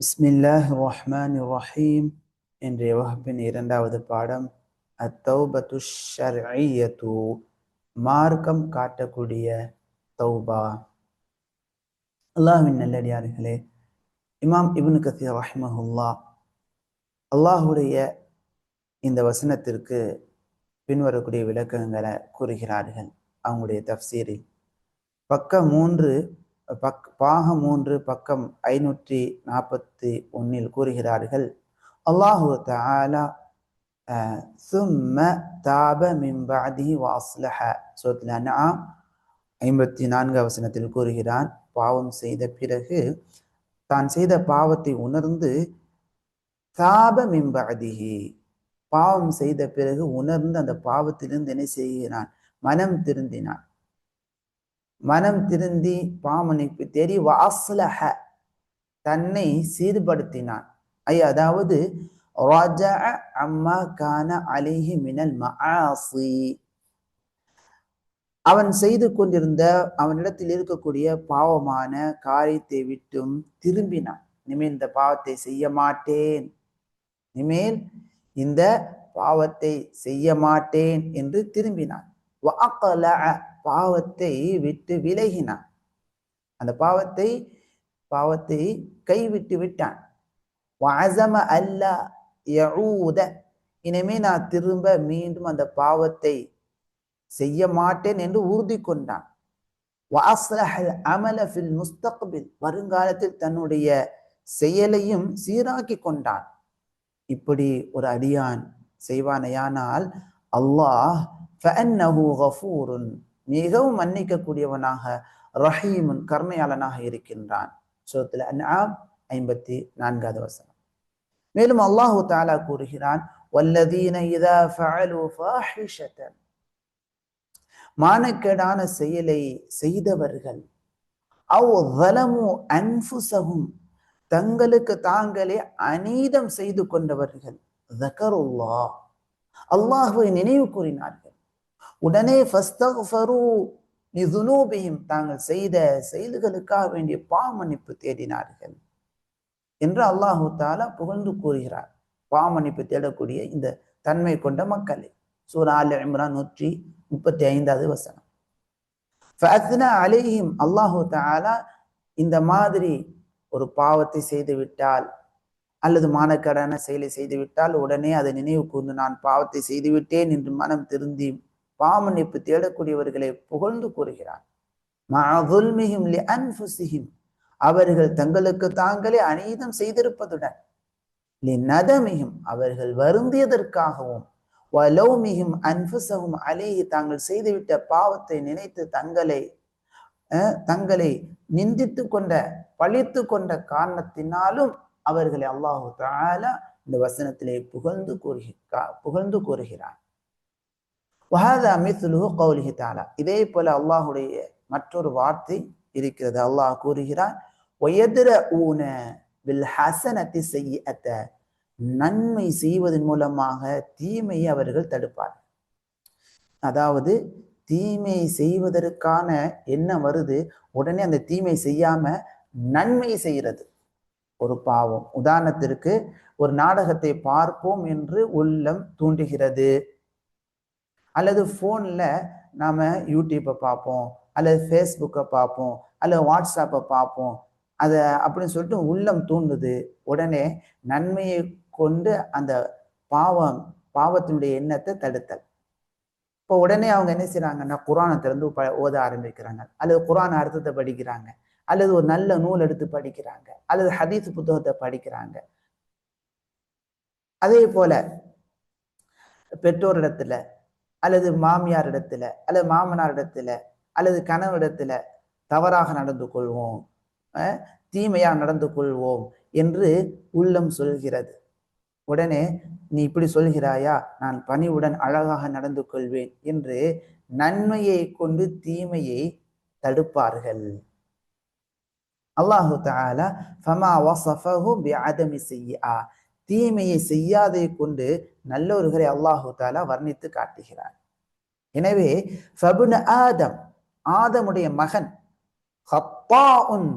பிஸ்மில்லாஹ் ரஹ்மான் ரஹீம் என்ற வகுப்பின் இரண்டாவது பாடம் அத்தௌபத்து ஷர்ஐயத்து மார்க்கம் காட்டக்கூடிய தௌபா. அல்லாஹ்வின் நல்லடியார்களே இமாம் இபுனு கசீர் ரஹ்மஹுல்லா அல்லாஹுடைய இந்த வசனத்திற்கு பின்வரக்கூடிய விளக்கங்களை கூறுகிறார்கள் அவங்களுடைய தஃசீரில் பக்கம் மூன்று பக் பாகம் மூன்று பக்கம் ஐநூற்றி நாற்பத்தி ஒன்னில் கூறுகிறார்கள். அல்லாஹு தாலா சும்ம தாப மிம்பாதி வாஸ்லஹ. சோத்ல ஐம்பத்தி நான்கு அவசனத்தில் கூறுகிறான் பாவம் செய்த பிறகு தான் செய்த பாவத்தை உணர்ந்து தாப மிம்பாதிகி பாவம் செய்த பிறகு உணர்ந்து அந்த பாவத்திலிருந்து என்ன செய்கிறான்? மனம் திருந்தினான். மனம் திருந்தி பாமணிப்பு தேடி வாசலஹ தன்னை சீர்படுத்தினான். ஐ அதாவது அம்மா கான அலிஹி மினல் மஆசி அவன் செய்து கொண்டிருந்த அவனிடத்தில் இருக்கக்கூடிய பாவமான காரியத்தை விட்டும் திரும்பினான். இனிமேல் இந்த பாவத்தை செய்ய மாட்டேன். இனிமேல் இந்த பாவத்தை செய்ய மாட்டேன் என்று திரும்பினான். பாவத்தை விட்டு விலகினான். அந்த பாவத்தை பாவத்தை கைவிட்டு விட்டான். வாசம அல்ல யஊத இனிமே நான் திரும்ப மீண்டும் அந்த பாவத்தை செய்ய மாட்டேன் என்று உறுதி கொண்டான். அமல ஃபில் முஸ்தக்பில் வருங்காலத்தில் தன்னுடைய செயலையும் சீராக்கி கொண்டான். இப்படி ஒரு அடியான் செய்வானையானால் அல்லாஹ் மிகவும் மன்னிக்கக்கூடியவனாக ரஹீமுன் கர்மையாளனாக இருக்கின்றான். சோத்துல அன்ஆம் ஐம்பத்தி நான்காவது வசனம். மேலும் அல்லாஹு தாலா கூறுகிறான் வல்லதீன இதா ஃபஅலு மானக்கேடான செயலை செய்தவர்கள் அவ் வலமு தங்களுக்கு தாங்களே அநீதம் செய்து கொண்டவர்கள் ஜக்கருல்லா அல்லாஹுவை நினைவு கூறினார்கள். உடனே தாங்கள் செய்த செயல்களுக்காக வேண்டிய பாமன்னிப்பு தேடினார்கள் என்று அல்லாஹு தாலா புகழ்ந்து கூறுகிறார். பாமன்னிப்பு தேடக்கூடிய இந்த தன்மை கொண்ட மக்களை. சூரா அல் இம்ரான் நூற்றி முப்பத்தி ஐந்தாவது வசனம் அலேஹிம் அல்லாஹு தாலா இந்த மாதிரி ஒரு பாவத்தை செய்து விட்டால் அல்லது மானக்கடான செயலை செய்துவிட்டால் உடனே அதை நினைவு கூர்ந்து நான் பாவத்தை செய்துவிட்டேன் என்று மனம் திருந்தி பாமன்னிப்பு தேடக்கூடியவர்களை புகழ்ந்து கூறுகிறான் அவர்கள் தங்களுக்கு தாங்களே அநீதம் செய்திருப்பதுடன். நதமிகும் அவர்கள் வருந்தியதற்காகவும். வலௌமிகும் அன்புசகும் அலேஹி தாங்கள் செய்துவிட்ட பாவத்தை நினைத்து தங்களை தங்களை நிந்தித்து கொண்ட பழித்து கொண்ட காரணத்தினாலும் அவர்களை அல்லாஹு தாலா இந்த வசனத்திலே புகழ்ந்து கூறுகிறா புகழ்ந்து கூறுகிறார். இதே போல அல்லாஹுடைய மற்றொரு வார்த்தை இருக்கிறது அல்லாஹ் கூறுகிறார் ஒயதிர ஊன வில் ஹசனத்தி செய்யத்த நன்மை செய்வதன் மூலமாக தீமையை அவர்கள் தடுப்பார் அதாவது தீமை செய்வதற்கான என்ன வருது உடனே அந்த தீமை செய்யாம நன்மை செய்யறது ஒரு பாவம் உதாரணத்திற்கு ஒரு நாடகத்தை பார்ப்போம் என்று உள்ளம் தூண்டுகிறது அல்லது ஃபோனில் நாம் யூடியூப்பை பார்ப்போம் அல்லது ஃபேஸ்புக்கை பார்ப்போம் அல்லது வாட்ஸ்அப்பை பார்ப்போம். அதை அப்படின்னு சொல்லிட்டு உள்ளம் தூண்டுது. உடனே நன்மையை கொண்டு அந்த பாவம் பாவத்தினுடைய எண்ணத்தை தடுத்தல். இப்போ உடனே அவங்க என்ன செய்கிறாங்கன்னா குரானை திறந்து ப ஓத ஆரம்பிக்கிறாங்க. அல்லது குரான் அர்த்தத்தை படிக்கிறாங்க. அல்லது ஒரு நல்ல நூல் எடுத்து படிக்கிறாங்க. அல்லது ஹதீஸ் புத்தகத்தை படிக்கிறாங்க. அதே போல பெற்றோரிடத்துல அல்லது மாமியார் இடத்துல அல்லது மாமனார் இடத்துல அல்லது கணவரிடத்துல தவறாக நடந்து கொள்வோம். தீமையாக நடந்து கொள்வோம் என்று உள்ளம் சொல்கிறது. உடனே நீ இப்படி சொல்கிறாயா? நான் பணிவுடன் அழகாக நடந்து கொள்வேன் என்று நன்மையை கொண்டு தீமையை தடுப்பார்கள். அல்லாஹு தாலா ஃபமா வசஃபஹு பி அதமி செய்யா தீமையை செய்யாதை கொண்டு நல்லவர்களை அல்லாஹு தாலா வர்ணித்து காட்டுகிறார். எனவே ஃபபுன ஆதம் ஆதமுடைய மகன் ஹப்பாஉன்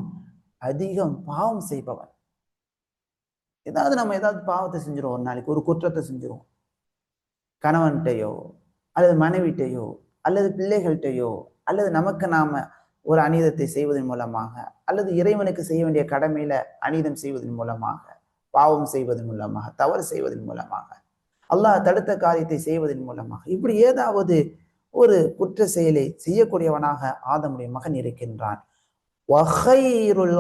அதிகம் பாவம் செய்பவன். ஏதாவது நம்ம ஏதாவது பாவத்தை செஞ்சிருவோம் ஒரு நாளைக்கு ஒரு குற்றத்தை செஞ்சிருவோம். கணவன்கிட்டயோ அல்லது மனைவிட்டையோ அல்லது பிள்ளைகள்கிட்டயோ அல்லது நமக்கு நாம ஒரு அநீதத்தை செய்வதன் மூலமாக அல்லது இறைவனுக்கு செய்ய வேண்டிய கடமையில அநீதம் செய்வதன் மூலமாக பாவம் செய்வதன் மூலமாக தவறு செய்வதன் மூலமாக அல்லாஹ் தடுத்த காரியத்தை செய்வதன் மூலமாக. இப்படி ஏதாவது ஒரு குற்ற செயலை செய்யக்கூடியவனாக ஆதமுடைய மகன் இருக்கின்றான். வகைருல்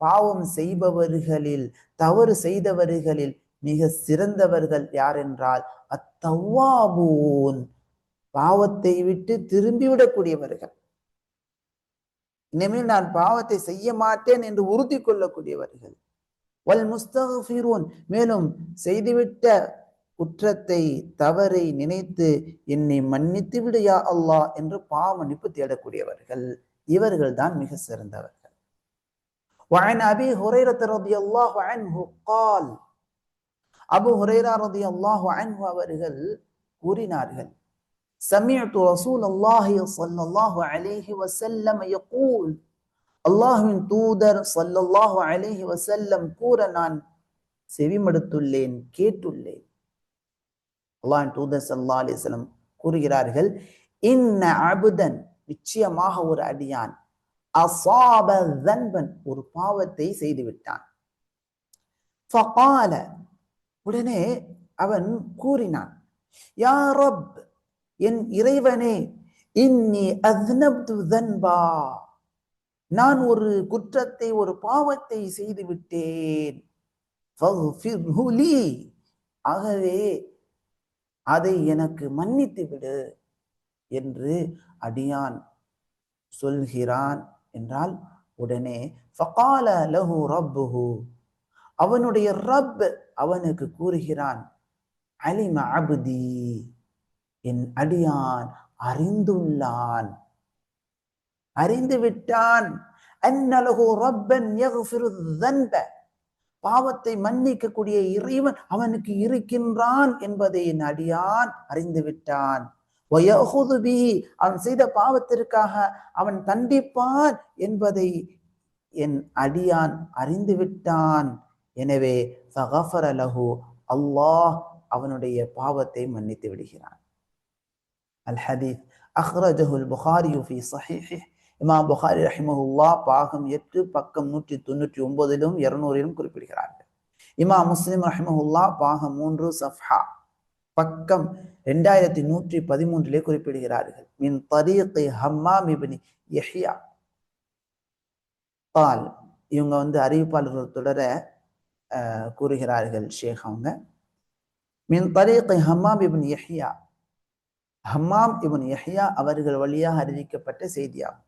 பாவம் செய்பவர்களில் தவறு செய்தவர்களில் மிக சிறந்தவர்கள் யார் என்றால் அத்தவாபூன் பாவத்தை விட்டு திரும்பிவிடக்கூடியவர்கள். இனிமேல் நான் பாவத்தை செய்ய மாட்டேன் என்று உறுதி கொள்ளக்கூடியவர்கள். வல் முஸ்தகஃபிரூன் மேலும் செய்துவிட்ட குற்றத்தை தவறை நினைத்து என்னை மன்னித்து விடையா அல்லாஹ் என்று பாவ மன்னிப்பு தேடக்கூடியவர்கள் இவர்கள் தான் மிக சிறந்தவர்கள் وعن أبي هريرة رضي الله عنه قال அபு ஹுரைரா ரதி அல்லாஹு அன்ஹு அவர்கள் கூறினார்கள் سمعت رسول الله صلى الله عليه وسلم يقول அல்லாஹுவின் தூதர் சல்லல்லாஹு அலேஹி வசல்லம் கூற நான் செவிமடுத்துள்ளேன் கேட்டுள்ளேன். அல்லாஹின் தூதர் சல்லா அலிஸ்லம் கூறுகிறார்கள் இன்ன அபுதன் நிச்சயமாக ஒரு அடியான். அசாப தன்பன் ஒரு பாவத்தை செய்து விட்டான் ஃபகால உடனே அவன் கூறினான் யா ரப் என் இறைவனே இன்னி அத்னப்து தன்பா நான் ஒரு குற்றத்தை ஒரு பாவத்தை செய்து விட்டேன் ஆகவே அதை எனக்கு மன்னித்து விடு என்று அடியான் சொல்கிறான் என்றால் உடனே ஃபகால லஹு ரப்புஹு. அவனுடைய ரப் அவனுக்கு கூறுகிறான் அலிம அபுதி. என் அடியான் அறிந்துள்ளான். அறிந்து விட்டான். ரப்பன் தன்ப பாவத்தை மன்னிக்கக்கூடிய இறைவன் அவனுக்கு இருக்கின்றான் என்பதை என் அடியான் அறிந்து விட்டான். அவன் செய்த பாவத்திற்காக அவன் தண்டிப்பான் என்பதை என் அடியான் அறிந்து விட்டான். எனவே லஹு அல்லாஹ் அவனுடைய பாவத்தை மன்னித்து விடுகிறான். அல் ஹதீஸ் அஹ்ரஜஹுல் புகாரி ஃபி இமாம் புகாரி ரஹிமஹுல்லா பாகம் எட்டு பக்கம் நூற்றி தொண்ணூற்றி ஒன்பதிலும் இருநூறிலும் குறிப்பிடுகிறார்கள். இமாம் முஸ்லிம் ரஹிமஹுல்லா பாகம் மூன்று சஃப்ஹா பக்கம் ரெண்டாயிரத்தி நூற்றி பதிமூன்றிலே குறிப்பிடுகிறார்கள். மின் தரீகை ஹம்மா மிபினி யஹியா. பால் இவங்க வந்து அறிவிப்பாளர்கள் தொடர கூறுகிறார்கள் ஷேக் அவங்க. மின் தரீகை Hammam ibn Yahya. Hammam ibn Yahya அவர்கள் வழியாக அறிவிக்கப்பட்ட செய்தியாகும்.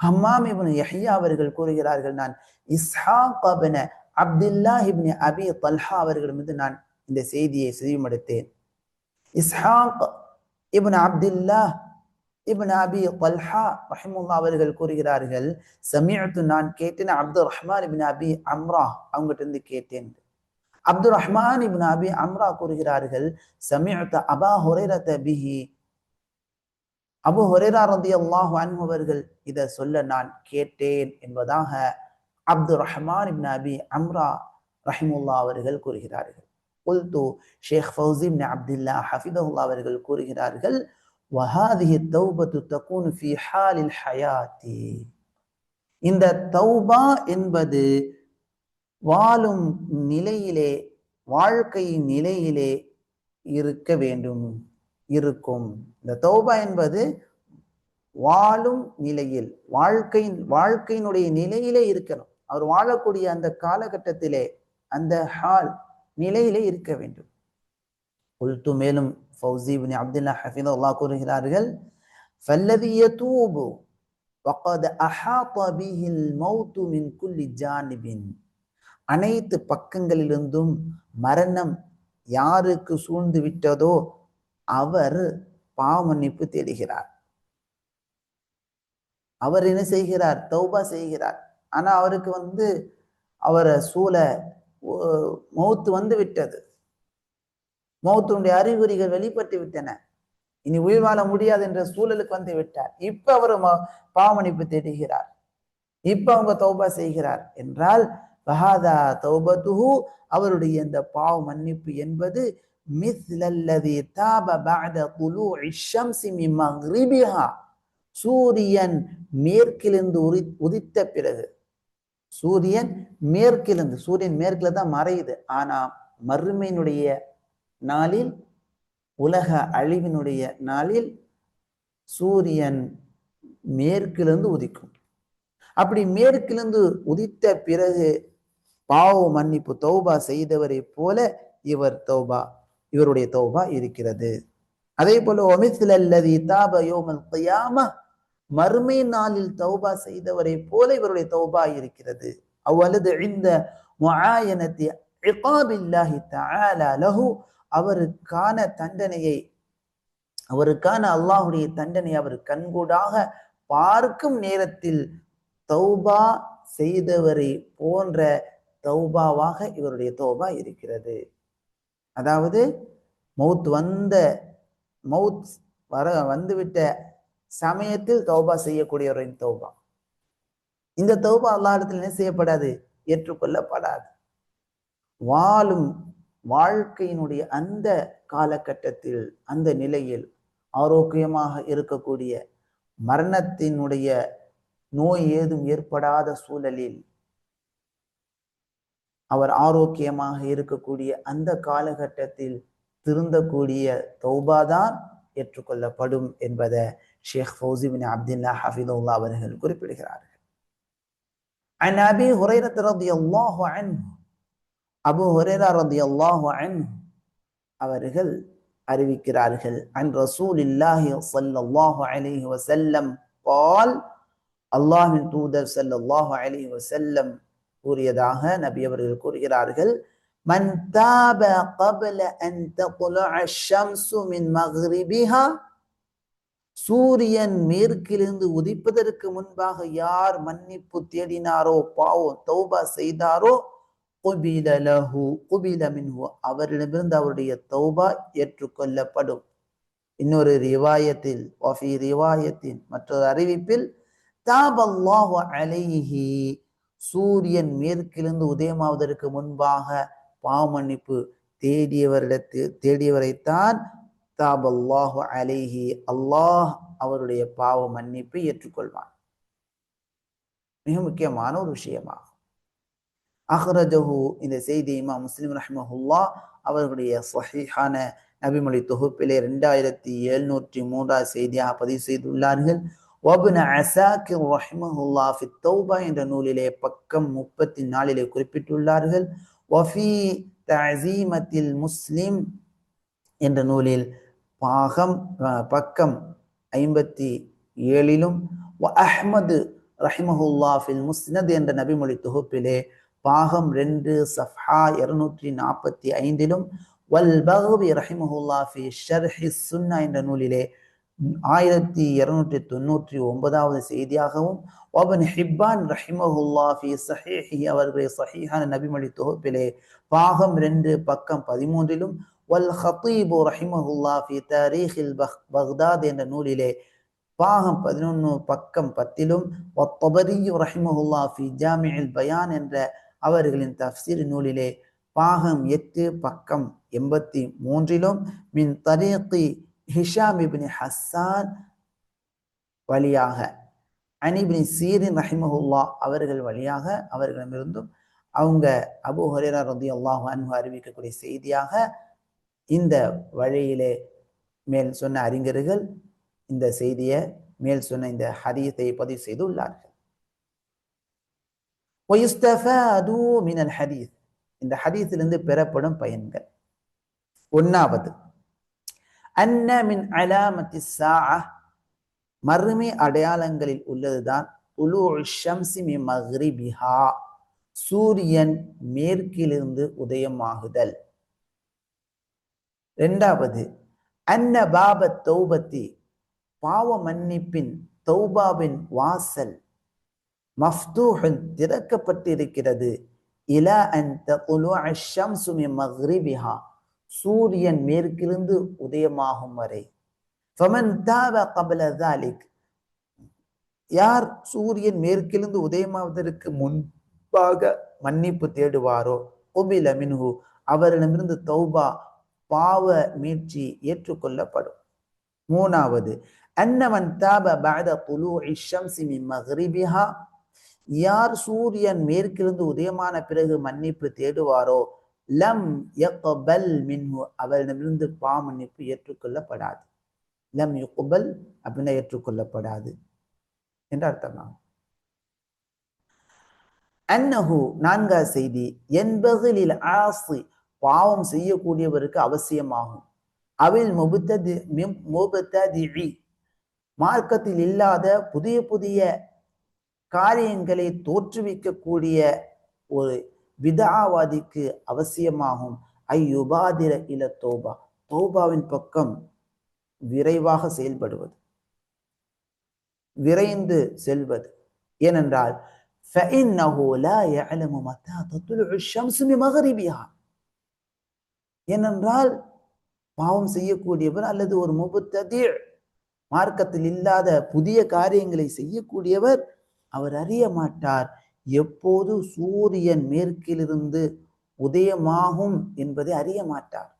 ஹம்மாம் இவன் யஹ்யா அவர்கள் கூறுகிறார்கள் நான் இஸ்ஹாக் அபின அப்துல்லா இப்னி அபி தல்ஹா அவர்களிடமிருந்து நான் இந்த செய்தியை செவிமடுத்தேன். Ishaq ibn Abdullah ibn Abi Talha ரஹிமுல்லா அவர்கள் கூறுகிறார்கள் சமீத்து நான் கேட்டேன் அப்துல் ரஹ்மான் இப்னு அபி அம்ரா. அவங்ககிட்ட இருந்து கேட்டேன். அப்துல் ரஹ்மான் இப்னு அபி அம்ரா கூறுகிறார்கள் சமீஅத்து அபா ஹுரைரத பிஹி அபு ஹொரேரா ரதி அல்லாஹ் அவர்கள் இதை சொல்ல நான் கேட்டேன் என்பதாக அப்துல் ரஹ்மான் இப்ன அபி அம்ரா ரஹிமுல்லா அவர்கள் கூறுகிறார்கள். உல்து ஷேக் ஃபௌசி இப்ன அப்துல்லா ஹஃபிதஹுல்லா அவர்கள் கூறுகிறார்கள் வஹாதிஹி தௌபத்து தகுன் ஃபி ஹாலில் ஹயாத்தி. இந்த தௌபா என்பது வாழும் நிலையிலே வாழ்க்கையின் நிலையிலே இருக்க வேண்டும். இருக்கும் இந்த தௌபா என்பது வாழும் நிலையில் வாழ்க்கை வாழ்க்கையினுடைய நிலையிலே இருக்கணும் அவர் வாழக்கூடிய அந்த காலகட்டத்திலே அந்த ஹால் நிலையிலே இருக்க வேண்டும் உல்து மேலும் ஃபௌசிபின் அப்துல்லா ஹஃபித் அல்லாஹ் கூறுகிறார்கள் فالذي يتوب وقد أحاط به الموت من كل جانب அனைத்து பக்கங்களிலிருந்தும் மரணம் யாருக்கு சூழ்ந்து விட்டதோ அவர் பாவ மன்னிப்பு தேடுகிறார். அவர் என்ன செய்கிறார்? தௌபா செய்கிறார். ஆனா அவருக்கு வந்து அவரை சூழ மௌத்து வந்து விட்டது. மௌத்துடைய அறிகுறிகள் வெளிப்பட்டு விட்டன. இனி உயிர் வாழ முடியாது என்ற சூழலுக்கு வந்து விட்டார். இப்ப அவர் பாவமணிப்பு தேடுகிறார். இப்ப அவங்க தௌபா செய்கிறார். என்றால் பஹாதா தௌபத்துஹு அவருடைய இந்த பாவ மன்னிப்பு என்பது மிஸ்லல்லதி தாப பஅத துலூஇ ஷம்ஸி மின் மக்ரிபிஹா சூரியன் மேற்கிலிருந்து உரி உதித்த பிறகு. சூரியன் மேற்கிலிருந்து சூரியன் மேற்குல தான் மறையுது. ஆனா மறுமையினுடைய நாளில் உலக அழிவினுடைய நாளில் சூரியன் மேற்கிலிருந்து உதிக்கும். அப்படி மேற்கிலிருந்து உதித்த பிறகு பாவ மன்னிப்பு தௌபா செய்தவரை போல இவர் தௌபா இவருடைய தௌபா இருக்கிறது. அதே போல ஒமித்லல்லதி தாப யோமல் கியாம மறுமை நாளில் தௌபா செய்தவரை போல இவருடைய தௌபா இருக்கிறது. அவ்வளது இந்த முஆயனத்தி இகாபில்லாஹி தஆலா லஹு அவருக்கான தண்டனையை அவருக்கான அல்லாஹுடைய தண்டனை அவர் கண்கூடாக பார்க்கும் நேரத்தில் தௌபா செய்தவரை போன்ற தௌபாவாக இவருடைய தௌபா இருக்கிறது. அதாவது மவுத் வந்த மவுத் வர வந்துவிட்ட சமயத்தில் தௌபா செய்யக்கூடியவரின் தௌபா. இந்த தௌபா அல்லாஹிடத்தில் என்ன செய்யப்படாது? ஏற்றுக்கொள்ளப்படாது. வாழும் வாழ்க்கையினுடைய அந்த காலகட்டத்தில் அந்த நிலையில் ஆரோக்கியமாக இருக்கக்கூடிய மரணத்தினுடைய நோய் ஏதும் ஏற்படாத சூழலில் அவர் ஆரோக்கியமாக இருக்கக்கூடிய அந்த காலகட்டத்தில் திருந்தக்கூடிய தௌபாதான் ஏற்றுக்கொள்ளப்படும் என்பதை ஷேக் ஃபௌசிபின் அப்துல்லா ஹஃபிதுல்லா அவர்கள் குறிப்பிடுகிறார்கள் عن أبي هريرة رضي الله عنه அபு ஹுரேரா ரதியல்லாஹு அன்ஹு அவர்கள் அறிவிக்கிறார்கள் அன் ரசூலில்லாஹி ஸல்லல்லாஹு அலைஹி வஸல்லம் قال அல்லாஹ்வின் தூதர் ஸல்லல்லாஹு அலைஹி வஸல்லம் கூறியதாக நபி அவர்கள் கூறுகிறார்கள் மன் தாப قبل أن تطلع الشمس من مغربها சூரியன் மேற்கிலிருந்து உதிப்பதற்கு முன்பாக யார் மன்னிப்பு தேடினாரோ பாவம் தௌபா செய்தாரோ குபில லஹு குபில மின்ஹு அவரிடமிருந்து அவருடைய தௌபா ஏற்றுக்கொள்ளப்படும் இன்னொரு ரிவாயத்தில் வஃபி ரிவாயத்தின் மற்றொரு அறிவிப்பில் தாபல்லாஹு அலைஹி சூரியன் மேற்கிலிருந்து உதயமாவதற்கு முன்பாக பாவமன்னிப்பு தேடியவரிடத்தில் தேடியவரைத்தான் தாபல்லாஹு அலேஹி அல்லாஹ் அவருடைய பாவ மன்னிப்பை ஏற்றுக்கொள்வான். மிக முக்கியமான ஒரு விஷயமாகும். அஹ்ரஜஹு இந்த செய்தி முஸ்லிம் ரஹ்மஹுல்லா அவர்களுடைய சஹிஹான நபிமொழி தொகுப்பிலே ரெண்டாயிரத்தி எழுநூற்றி மூன்றாவது செய்தியாக பதிவு செய்துள்ளார்கள். வபுன அசாக்கி ரஹ்மஹுல்லா ஃபி தௌபா என்ற நூலிலே பக்கம் முப்பத்தி நாலிலே குறிப்பிட்டுள்ளார்கள். வஃபி தசீமத்தில் முஸ்லிம் என்ற நூலில் பாகம் பக்கம் ஐம்பத்தி ஏழிலும் அஹ்மது ரஹிமஹுல்லா ஃபில் முஸ்னத் என்ற நபிமொழி தொகுப்பிலே பாகம் ரெண்டு சஃஹா இருநூற்றி நாற்பத்தி ஐந்திலும் வல் பகவி ரஹிமஹுல்லா ஃபி ஷர்ஹி சுன்னா என்ற நூலிலே ஆயிரத்தி இருநூற்றி தொண்ணூற்றி ஒன்பதாவது செய்தியாகவும் ஒபன் ஹிப்பான் ரஹிமஹுல்லா ஃபி சஹேஹி அவர்களுடைய சஹீஹான நபிமொழி தொகுப்பிலே பாகம் ரெண்டு பக்கம் பதிமூன்றிலும் வல் ஹத்தீபு ரஹிமஹுல்லா ஃபி தாரீஹில் பக்தாத் என்ற நூலிலே பாகம் பதினொன்று பக்கம் பத்திலும் ஒத்தபரியு ரஹிமஹுல்லா ஃபி ஜாமியில் பயான் என்ற அவர்களின் தஃசீர் நூலிலே பாகம் எட்டு பக்கம் எண்பத்தி மூன்றிலும் மின் தரீக்கி ஹிஷாம் இப்னி ஹஸ்ஸான் வழியாக அனிபினி சீரின் ரஹிமஹுல்லா அவர்கள் வழியாக அவர்களிடமிருந்தும் அவங்க அபு ஹரேரா ரதி அல்லாஹு அன்பு அறிவிக்கக்கூடிய செய்தியாக இந்த வழியிலே மேல் சொன்ன அறிஞர்கள் இந்த செய்தியை மேல் சொன்ன இந்த ஹதீஸை பதிவு செய்துள்ளார்கள். ஹதீஸ். இந்த ஹதீஸிலிருந்து பெறப்படும் பயன்கள். ஒன்னாவது அன்ன மின் அலாமத்தி சா மறுமை அடையாளங்களில் உள்ளதுதான். உலு மஹ்ரிபிஹா. சூரியன் மேற்கிலிருந்து உதயமாகுதல். இரண்டாவது அன்ன பாப தௌபத்தி. பாவ மன்னிப்பின் தௌபாவின் வாசல். மஃப்தூஹன் திறக்கப்பட்டிருக்கிறது. இல அன் தகுலு அஷம்சுமி மி மக்ரிபிஹா சூரியன் மேற்கிருந்து உதயமாகும் வரை. யார் சூரியன் மேற்கிலிருந்து உதயமாவதற்கு முன்பாக மன்னிப்பு தேடுவாரோ? ஒபில மின்ஹு. அவரிடமிருந்து தௌபா பாவ மீட்சி ஏற்றுக்கொள்ளப்படும். மூணாவது அன்னவன் தாப பாத புலு ஷம்சி மின் யார் சூரியன் மேற்கிருந்து உதயமான பிறகு மன்னிப்பு தேடுவாரோ? லம் யக்பல் மின்ஹு. அவரிடமிருந்து பா மன்னிப்பு ஏற்றுக்கொள்ளப்படாது. லம் யுக்குபல் அப்படின்னா ஏற்றுக்கொள்ளப்படாது. என்று அர்த்தமாகும் அன்னஹு நான்காவது செய்தி. என்பதில் ஆசி பாவம் செய்யக்கூடியவருக்கு அவசியமாகும். அவில் முபுத்தது முபுத்ததி மார்க்கத்தில் இல்லாத புதிய புதிய காரியங்களை தோற்றுவிக்கக்கூடிய ஒரு விதாவாதிக்கு அவசியமாகும். ஐயுபாதிர இல தோபா. தோபாவின் பக்கம் விரைவாக செயல்படுவது. விரைந்து செல்வது. ஏனென்றால் ஏனென்றால் பாவம் செய்யக்கூடியவர் அல்லது ஒரு முபுத்ததீழ் மார்க்கத்தில் இல்லாத புதிய காரியங்களை செய்யக்கூடியவர் அவர் அறிய மாட்டார். எப்போது சூரியன் மேற்கிலிருந்து உதயமாகும் என்பதை அறிய மாட்டார்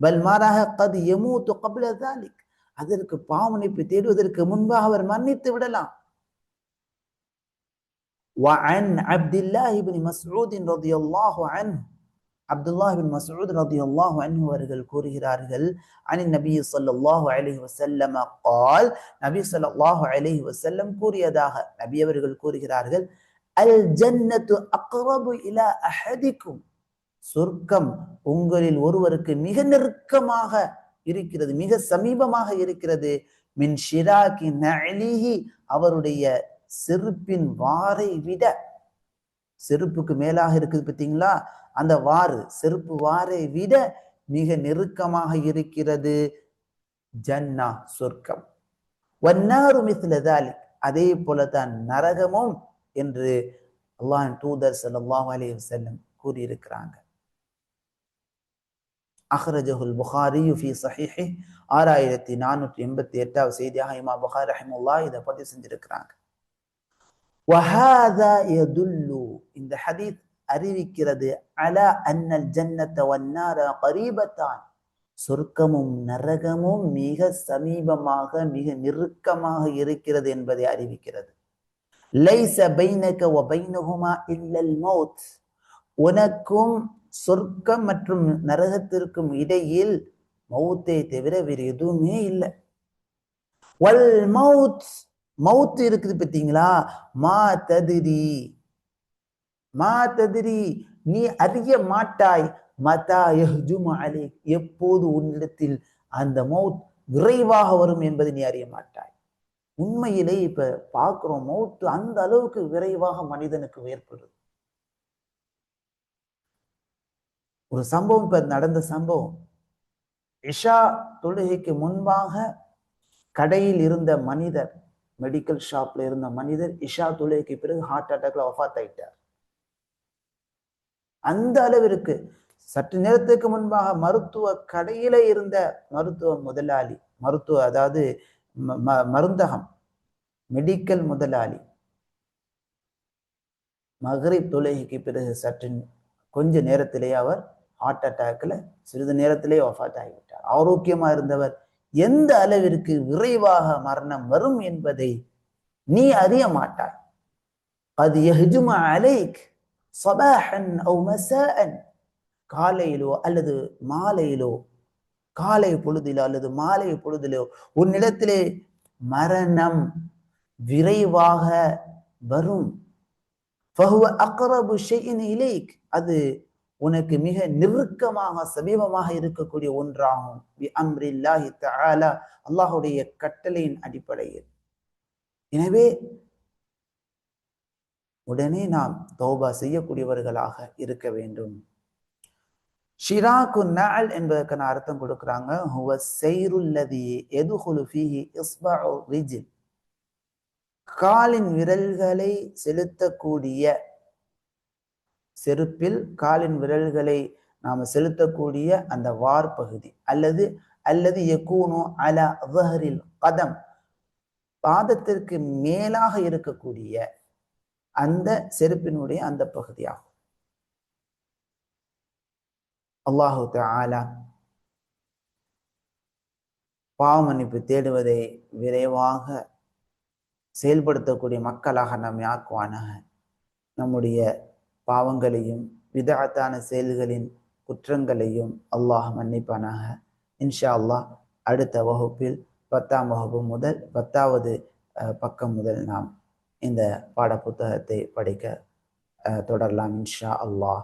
பல் மாறாக கது எமூத்து கபில தாலிக் அதற்கு பாவனைப்பு தேடுவதற்கு முன்பாக அவர் மன்னித்து விடலாம் وعن عبد الله بن مسعود رضي الله عنه عبد الله بن مسعود رضي الله عنه அவர்கள் கூறுகிறார்கள் عن النبي صلى الله عليه وسلم قال நபி ஸல்லல்லாஹு அலைஹி வஸல்லம் கூறியதாக நபி அவர்கள் கூறுகிறார்கள் அல் ஜன்னத்து அக்ரபு இலா அஹதிக்கும். சொர்க்கம் உங்களில் ஒருவருக்கு மிக நெருக்கமாக இருக்கிறது மிக சமீபமாக இருக்கிறது. மின் ஷிராகி நஅலிஹி அவருடைய செருப்பின் வாரை விட. செருப்புக்கு மேலாக இருக்குது பார்த்தீங்களா? அந்த வாறு செருப்பு வாரை விட மிக நெருக்கமாக இருக்கிறது. ஜன்னா சொர்க்கம். வன்னாரு மிஸ்லதாலி அதே போலதான் நரகமும் என்று அல்லாஹ் தூதர் சல்லாஹ் அலி வசல்லம் கூறியிருக்கிறாங்க. அஹ்ரஜஹுல் புகாரி யுஃபி சஹிஹி ஆறாயிரத்தி நானூற்றி எண்பத்தி எட்டாவது செய்தியாக இமா புகார் ரஹிமுல்லா இதை பதிவு செஞ்சிருக்கிறாங்க. வஹாதா யதுல்லு. இந்த ஹதீத் அறிவிக்கிறது அல அன்னல் ஜன்னத்த வன்னார கரீபத்தான். சொர்க்கமும் நரகமும் மிக சமீபமாக மிக நெருக்கமாக இருக்கிறது என்பதை அறிவிக்கிறது. லைச பைனக வ பைனஹுமா இல்லல் மௌத். உனக்கும் சொர்க்கம் மற்றும் நரகத்திற்கும் இடையில் மௌத்தை தவிர வேறு எதுவுமே இல்லை. வல் மவுத் மவுத் இருக்குது பார்த்தீங்களா? மா ததிரி மா ததிரி நீ அறிய மாட்டாய். மதா யஹ்ஜுமு அலே எப்போது உன்னிடத்தில் அந்த மவுத் விரைவாக வரும் என்பதை நீ அறிய மாட்டாய். உண்மையிலே இப்ப பார்க்கிறோம் மௌத்து அந்த அளவுக்கு விரைவாக மனிதனுக்கு ஏற்படுது ஒரு சம்பவம் இப்ப நடந்த சம்பவம். இஷா தொழுகைக்கு முன்பாக கடையில் இருந்த மனிதர் மெடிக்கல் ஷாப்ல இருந்த மனிதர் இஷா தொழுகைக்கு பிறகு ஹார்ட் அட்டாக்ல ஒஃபாத் ஆயிட்டார். அந்த அளவிற்கு சற்று நேரத்துக்கு முன்பாக மருத்துவ கடையில இருந்த மருத்துவ முதலாளி மருத்துவ அதாவது மருந்தகம். மெடிக்கல் முதலாளி. மகரி தொழுகைக்கு பிறகு சற்று கொஞ்ச நேரத்திலேயே அவர் ஹார்ட் அட்டாக்ல சிறிது நேரத்திலேயே ஒஃபாத் ஆகிவிட்டார். ஆரோக்கியமா இருந்தவர் எந்த அளவிற்கு விரைவாக மரணம் வரும் என்பதை நீ அறிய மாட்டாய். அது எஹ்ஜுமா அலைக் சபாஹன் காலையிலோ அல்லது மாலையிலோ காலை பொழுதிலோ அல்லது மாலை பொழுதிலோ உன்னிடத்திலே மரணம் விரைவாக வரும். அது உனக்கு மிக நெருக்கமாக சமீபமாக இருக்கக்கூடிய ஒன்றாகும். அம்ரில்லாஹி அல்லாஹுடைய கட்டளையின் அடிப்படையில். எனவே உடனே நாம் தௌபா செய்யக்கூடியவர்களாக இருக்க வேண்டும். ஷிராக்கு நாள் என்பதற்கான அர்த்தம் கொடுக்குறாங்க. ஹுவ செய்ருல்லதி எதுகுலு ஃபீஹி இஸ்பஉ ரிஜில். காலின் விரல்களை செலுத்தக்கூடிய செருப்பில் காலின் விரல்களை நாம் செலுத்தக்கூடிய அந்த வார் பகுதி. அல்லது அல்லது எக்கூனோ அல அவஹரில் கதம். பாதத்திற்கு மேலாக இருக்கக்கூடிய அந்த செருப்பினுடைய அந்த பகுதியாகும். அல்லாஹு தாலா பாவ மன்னிப்பு தேடுவதை விரைவாக செயல்படுத்தக்கூடிய மக்களாக நம்மை ஆக்குவானாக நம்முடைய பாவங்களையும் விதத்தான செயல்களின் குற்றங்களையும் அல்லாஹ் மன்னிப்பானாக? இன்ஷா அல்லாஹ் அடுத்த வகுப்பில் பத்தாம் வகுப்பு முதல் பத்தாவது பக்கம் முதல் நாம் இந்த பாட புத்தகத்தை படிக்க தொடரலாம் இன்ஷா அல்லாஹ்